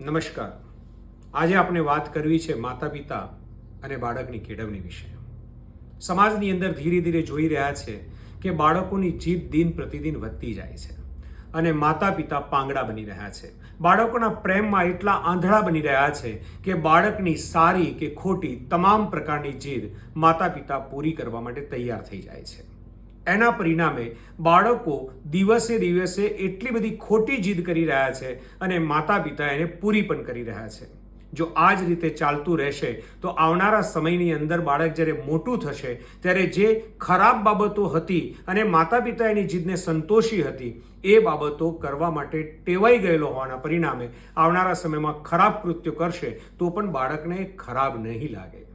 નમસ્કાર. આજે આપણે વાત કરવી છે માતા પિતા અને બાળકની કેળવણી વિશે. સમાજની અંદર ધીરે ધીરે જોઈ રહ્યા છે કે બાળકોની જીદ દિન પ્રતિદિન વધતી જાય છે અને માતા પિતા પાંગડા બની રહ્યા છે. બાળકોના પ્રેમમાં એટલા આંધળા બની રહ્યા છે કે બાળકની સારી કે ખોટી તમામ પ્રકારની જીદ માતા પિતા પૂરી કરવા માટે તૈયાર થઈ જાય છે. એના પરિણામે બાળકો દિવસે દિવસે એટલી બધી ખોટી જીદ કરી રહ્યા છે અને માતા પિતા એને પૂરી પણ કરી રહ્યા છે. જો આ જ રીતે ચાલતું રહેશે, તો આવનારા સમયની અંદર બાળક જ્યારે મોટું થશે, ત્યારે જે ખરાબ બાબતો હતી અને માતા પિતા એની જીદને સંતોષી હતી, એ બાબતો કરવા માટે ટેવાઈ ગયેલો હોવાના પરિણામે આવનારા સમયમાં ખરાબ કૃત્યો કરશે, તો પણ બાળકને ખરાબ નહીં લાગે.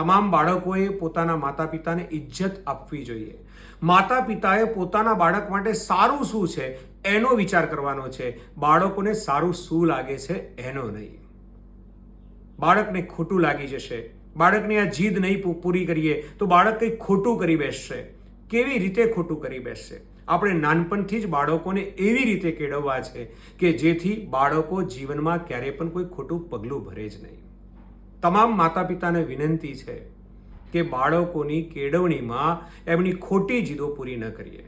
તમામ બાળકોએ પોતાના માતા પિતાને ઇજ્જત આપવી જોઈએ. માતા પિતાએ પોતાના બાળક માટે સારું શું છે એનો વિચાર કરવાનો છે. બાળકોને સારું શું લાગે છે એનો નહીં. બાળકને ખોટું લાગી જશે. બાળકની આ જીદ નહીં પૂરી કરીએ તો બાળક કંઈક ખોટું કરી બેસશે. કેવી રીતે ખોટું કરી બેસશે? આપણે નાનપણથી જ બાળકોને એવી રીતે કેળવવા છે કે જેથી બાળકો જીવનમાં ક્યારેય પણ કોઈ ખોટું પગલું ભરે જ નહીં. તમામ માતા પિતાને વિનંતી છે કે બાળકોની કેળવણીમાં એમની ખોટી જીદો પૂરી ન કરીએ.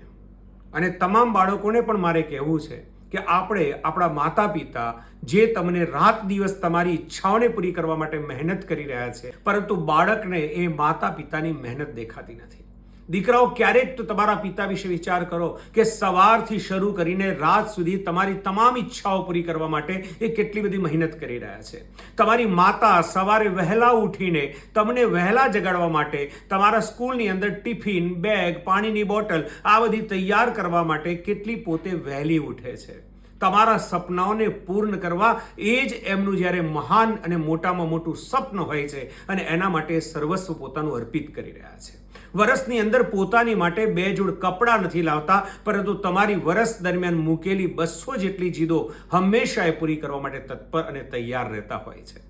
અને તમામ બાળકોને પણ મારે કહેવું છે કે આપણે આપણા માતા પિતા જે તમને રાત દિવસ તમારી ઈચ્છાઓને પૂરી કરવા માટે મહેનત કરી રહ્યા છે, પરંતુ બાળકને એ માતા પિતાની મહેનત દેખાતી નથી. દીકરાઓ ક્યારેક તો તમારા પિતા વિશે વિચાર કરો કે સવારથી શરૂ કરીને રાત સુધી તમારી તમામ ઈચ્છાઓ પૂરી કરવા માટે એ કેટલી બધી મહેનત કરી રહ્યા છે. તમારી માતા સવારે વહેલા ઉઠીને તમને વહેલા જગાડવા માટે, તમારા સ્કૂલની અંદર ટિફિન, બેગ, પાણીની બોટલ, આ બધી તૈયાર કરવા માટે કેટલી પોતે વહેલી ઉઠે છે. તમારા સપનાઓને પૂર્ણ કરવા એ જ એમનું જ્યારે મહાન અને મોટામાં મોટું સપન હોય છે અને એના માટે સર્વસ્વ પોતાનું અર્પિત કરી રહ્યા છે. વરસની અંદર પોતાની માટે બે જોડ કપડાં નથી લાવતા, પરંતુ તમારી વરસ દરમિયાન મૂકેલી બસો જેટલી જીદો હંમેશા એ પૂરી કરવા માટે તત્પર અને તૈયાર રહેતા હોય છે.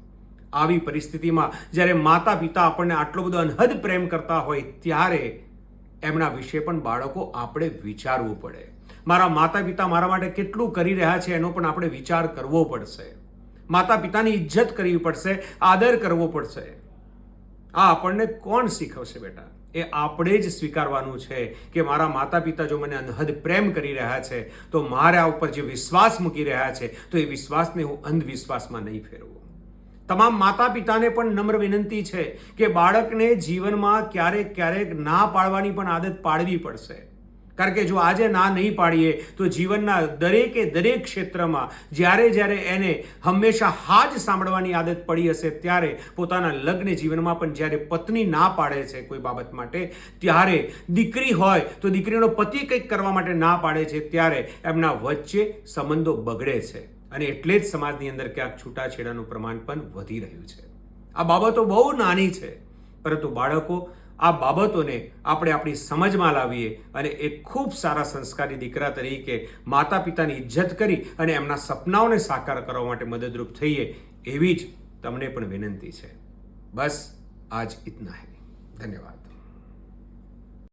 આવી પરિસ્થિતિમાં જ્યારે માતા પિતા આપણને આટલો બધો અનહદ પ્રેમ કરતા હોય ત્યારે એમના વિશે પણ બાળકો આપણે વિચારવું પડે. મારા માતા પિતા મારા માટે કેટલું કરી રહ્યા છે એનો પણ આપણે વિચાર કરવો પડશે. માતા પિતાની ઇજ્જત કરવી પડશે, આદર કરવો પડશે. આ આપણને કોણ શીખવશે બેટા? એ આપણે જ સ્વીકારવાનું છે કે મારા માતા પિતા જો મને અનહદ પ્રેમ કરી રહ્યા છે, તો મારા ઉપર જે વિશ્વાસ મૂકી રહ્યા છે, તો એ વિશ્વાસને હું અંધવિશ્વાસમાં નહીં ફેરવું. તમામ માતા પિતાને પણ નમ્ર વિનંતી છે કે બાળકને જીવનમાં ક્યારેક ક્યારેક ના પાડવાની પણ આદત પાડવી પડશે. કારણ કે જો આજે ના નહીં પાડીએ, તો જીવનના દરેકે દરેક ક્ષેત્રમાં જ્યારે જ્યારે એને હંમેશા હા જ સાંભળવાની આદત પડી હશે, ત્યારે પોતાના લગ્ન જીવનમાં પણ જ્યારે પત્ની ના પાડે છે કોઈ બાબત માટે, ત્યારે દીકરી હોય તો દીકરીનો પતિ કંઈક કરવા માટે ના પાડે છે, ત્યારે એમના વચ્ચે સંબંધો બગડે છે. અને એટલે જ સમાજની અંદર ક્યાંક છૂટાછેડાનું પ્રમાણ પણ વધી રહ્યું છે. આ બાબતો બહુ નાની છે, પરંતુ બાળકો આ બાબતોને આપણે આપણી સમજમાં લાવીએ અને એક ખૂબ સારા સંસ્કારી દીકરા તરીકે માતા પિતાની ઇજ્જત કરી અને એમના સપનાઓને સાકાર કરવા માટે મદદરૂપ થઈએ એવી જ તમને પણ વિનંતી છે. બસ આજ ઇતના હૈ. ધન્યવાદ.